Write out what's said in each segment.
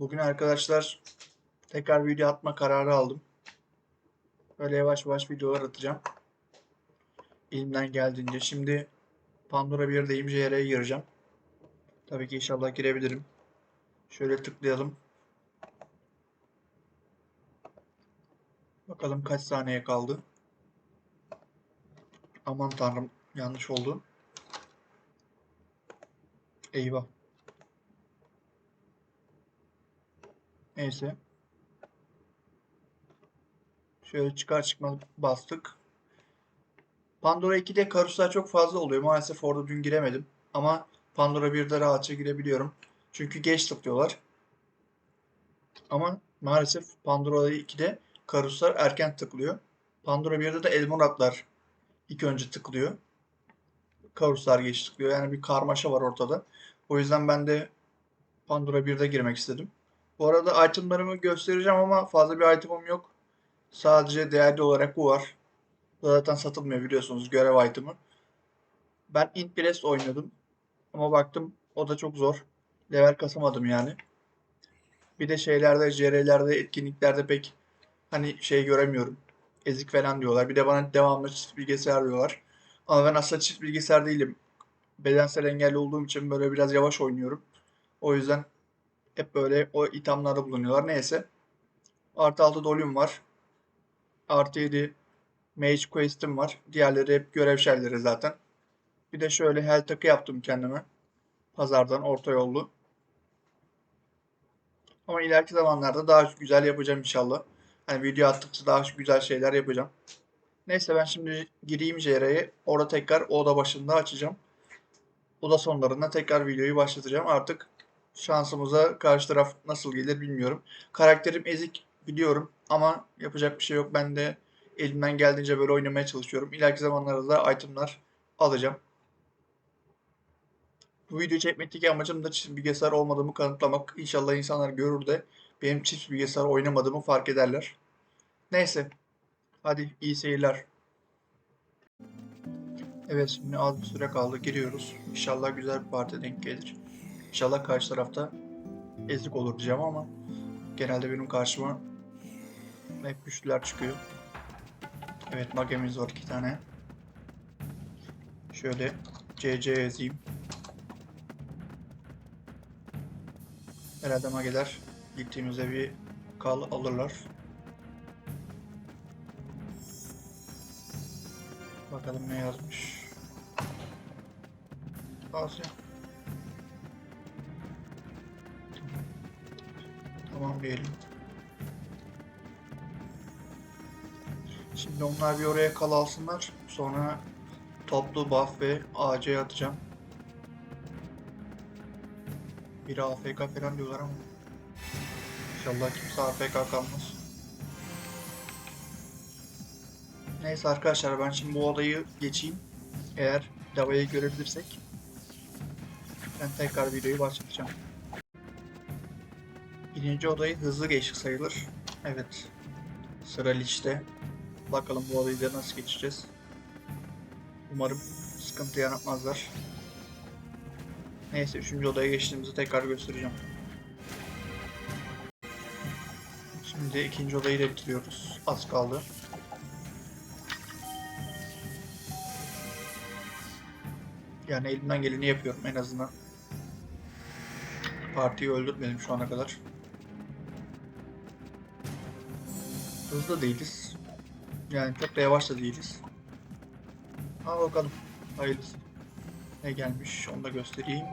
Bugün arkadaşlar tekrar video atma kararı aldım. Böyle yavaş yavaş videolar atacağım. Elimden geldiğince. Şimdi Pandora 1'deyim. JR'ye gireceğim. Tabii ki inşallah girebilirim. Şöyle tıklayalım. Bakalım kaç saniye kaldı. Aman tanrım yanlış oldu. Eyvah. Neyse. Şöyle çıkar çıkmaz bastık. Pandora 2'de karuslar çok fazla oluyor. Maalesef orada dün giremedim. Ama Pandora 1'de rahatça girebiliyorum. Çünkü geç tıklıyorlar. Ama maalesef Pandora 2'de karuslar erken tıklıyor. Pandora 1'de de Elmoratlar ilk önce tıklıyor. Karuslar geç tıklıyor. Yani bir karmaşa var ortada. O yüzden ben de Pandora 1'de girmek istedim. Bu arada itemlarımı göstereceğim ama fazla bir itemim yok. Sadece değerli olarak bu var. Zaten satılmıyor biliyorsunuz görev item'ı. Ben Int Blast oynadım. Ama baktım o da çok zor. Level kasamadım yani. Bir de şeylerde, JR'lerde, etkinliklerde pek hani şey göremiyorum. Ezik falan diyorlar. Bir de bana devamlı çift bilgisayar diyorlar. Ama ben aslında çift bilgisayar değilim. Bedensel engelli olduğum için böyle biraz yavaş oynuyorum. O yüzden hep böyle o ithamlarda bulunuyorlar. Neyse. Artı 6 dolum var. Artı 7 Mage Quest'im var. Diğerleri hep görev şeyleri zaten. Bir de şöyle hel takı yaptım kendime. Pazardan orta yollu. Ama ileriki zamanlarda daha güzel yapacağım inşallah. Hani video attıkça daha güzel şeyler yapacağım. Neyse ben şimdi gireyim JR'ye. Orada tekrar oda başında açacağım. Oda sonlarında tekrar videoyu başlatacağım. Artık şansımıza karşı taraf nasıl gelir bilmiyorum. Karakterim ezik biliyorum ama yapacak bir şey yok. Ben de elimden geldiğince böyle oynamaya çalışıyorum. İleriki zamanlarda da itemlar alacağım. Bu videoyu çekmekteki amacım da çift bilgisayar olmadığımı kanıtlamak. İnşallah insanlar görür de benim çift bilgisayar oynamadığımı fark ederler. Neyse. Hadi iyi seyirler. Evet şimdi az bir süre kaldı. Giriyoruz. İnşallah güzel bir parti denk gelir. İnşallah karşı tarafta ezik olur diyeceğim ama genelde benim karşıma hep güçlüler çıkıyor. Evet magemiz var iki tane. Şöyle CC yazayım. Herhalde mageler gittiğimizde bir kal alırlar. Bakalım ne yazmış. Asya. Tamam diyelim. Şimdi onlar bir oraya kal alsınlar. Sonra toplu buff ve AC atacağım. Biri AFK falan diyorlar ama. İnşallah kimse AFK kalmaz. Neyse arkadaşlar ben şimdi bu odayı geçeyim. Eğer davayı görebilirsek ben tekrar videoyu başlatacağım. Birinci odayı hızlı geçtik sayılır. Evet. Sıra Lich'te. Bakalım bu odayı da nasıl geçeceğiz. Umarım sıkıntı yaratmazlar. Neyse üçüncü odaya geçtiğimizi tekrar göstereceğim. Şimdi ikinci odayı da bitiriyoruz. Az kaldı. Yani elimden geleni yapıyorum en azından. Partiyi öldürmedim şu ana kadar. Hızlı değiliz. Yani çok da yavaş da değiliz. Ha bakalım. Hayırlısı. Ne gelmiş onu da göstereyim.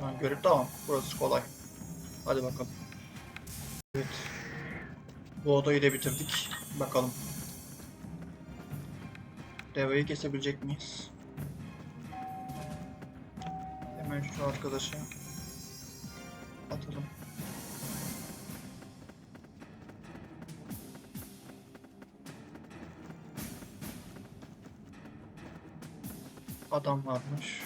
Şu görüp tamam. Burası kolay. Hadi bakalım. Evet. Bu odayı da bitirdik. Bakalım. Devayı kesebilecek miyiz? Hemen şu arkadaşı atalım. Adam varmış.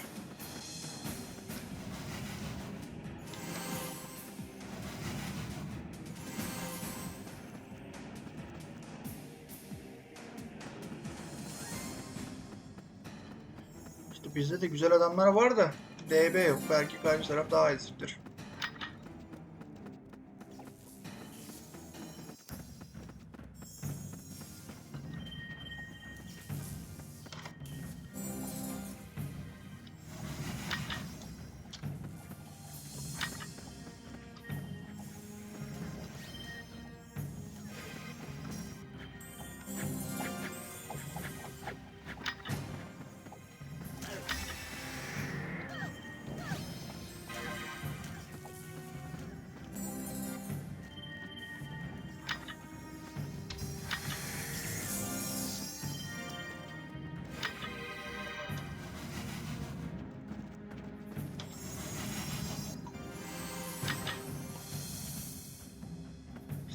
İşte bizde de güzel adamlar var da DB yok. Belki karşı taraf daha eziktir.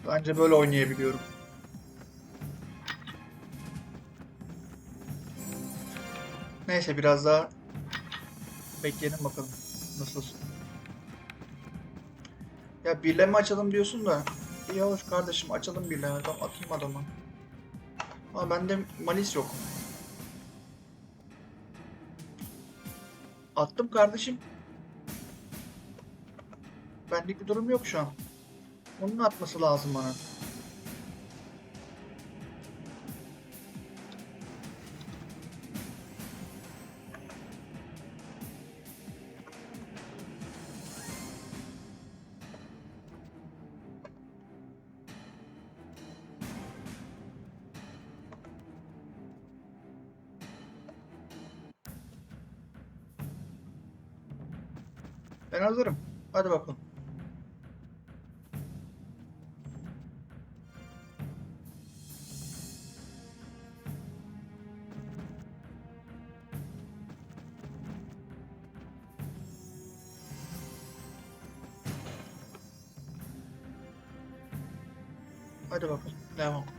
Bence böyle oynayabiliyorum. Neyse biraz daha bekleyelim bakalım nasıl. Ya birleme açalım diyorsun da iyi hoş kardeşim açalım birleme tamam atayım adamı. Ama bende malis yok. Attım kardeşim. Benlik bir durum yok şu an. Onun atması lazım bana. Ben hazırım. Hadi bakalım. Hadi bakalım. Devam.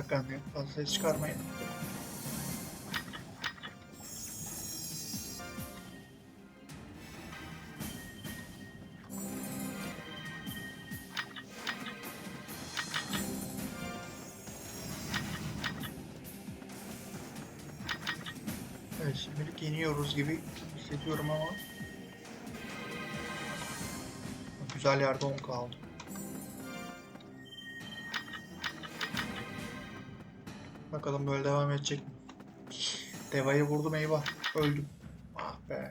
Yakalmayın. Fazla çıkarmayın. Evet şimdilik yeniyoruz gibi hissediyorum ama güzel yerde 10 kaldı. Bakalım böyle devam edecek mi? Deva'yı vurdum eyvah. Öldüm. Ah be.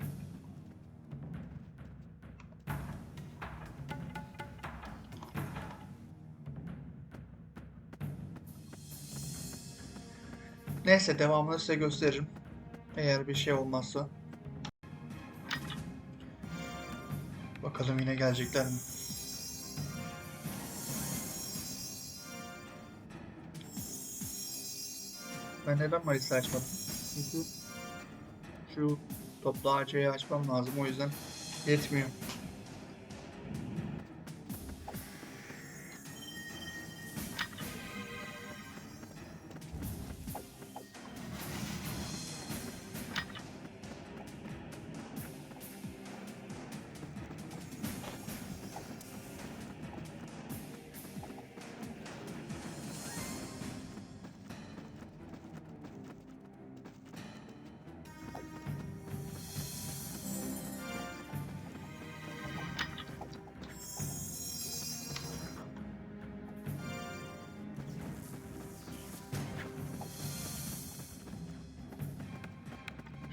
Neyse devamını size gösteririm. Eğer bir şey olmazsa. Bakalım yine gelecekler mi? Ben neden Maris'i açmadım? Çünkü şu toplu AC'yi açmam lazım o yüzden yetmiyor.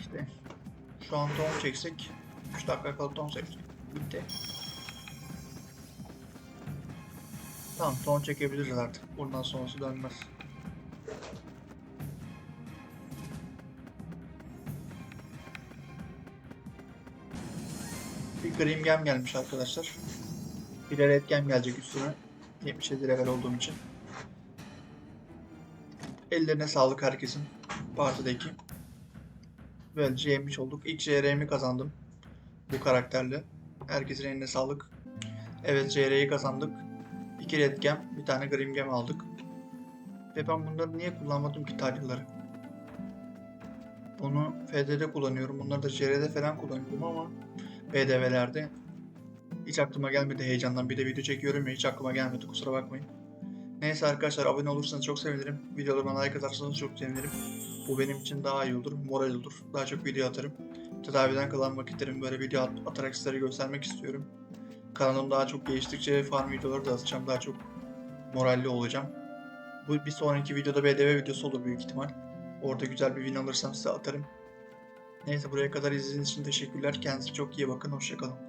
İşte şu an ton çeksek 3 dakika kalıp ton çeksek bitti. Tamam ton çekebiliriz artık. Bundan sonrası dönmez. Bir Grim Gem gelmiş arkadaşlar. Bir Red Gem gelecek üstüne. 77 level olduğum için. Ellerine sağlık herkesin. Partideki. Böylece yemiş olduk. İlk JR'mi kazandım. Bu karakterle. Herkesin eline sağlık. Evet JR'yi kazandık. İki Red Gem, bir tane Grim Gem aldık. Ve ben bunları niye kullanmadım ki tacıları? Onu FD'de kullanıyorum. Bunları da JR'de falan kullanıyorum ama BDV'lerde hiç aklıma gelmedi heyecandan. Bir de video çekiyorum ya hiç aklıma gelmedi kusura bakmayın. Neyse arkadaşlar abone olursanız çok sevinirim. Videolarıma like atarsanız çok sevinirim. Bu benim için daha iyi olur, moral olur. Daha çok video atarım. Tedaviden kalan vakitlerimi böyle video at- atarak sizlere göstermek istiyorum. Kanalım daha çok geliştikçe farm videoları da atacağım. Daha çok moralli olacağım. Bu bir sonraki videoda BDV videosu olur büyük ihtimal. Orada güzel bir win alırsam size atarım. Neyse buraya kadar izlediğiniz için teşekkürler. Kendinize çok iyi bakın. Hoşçakalın.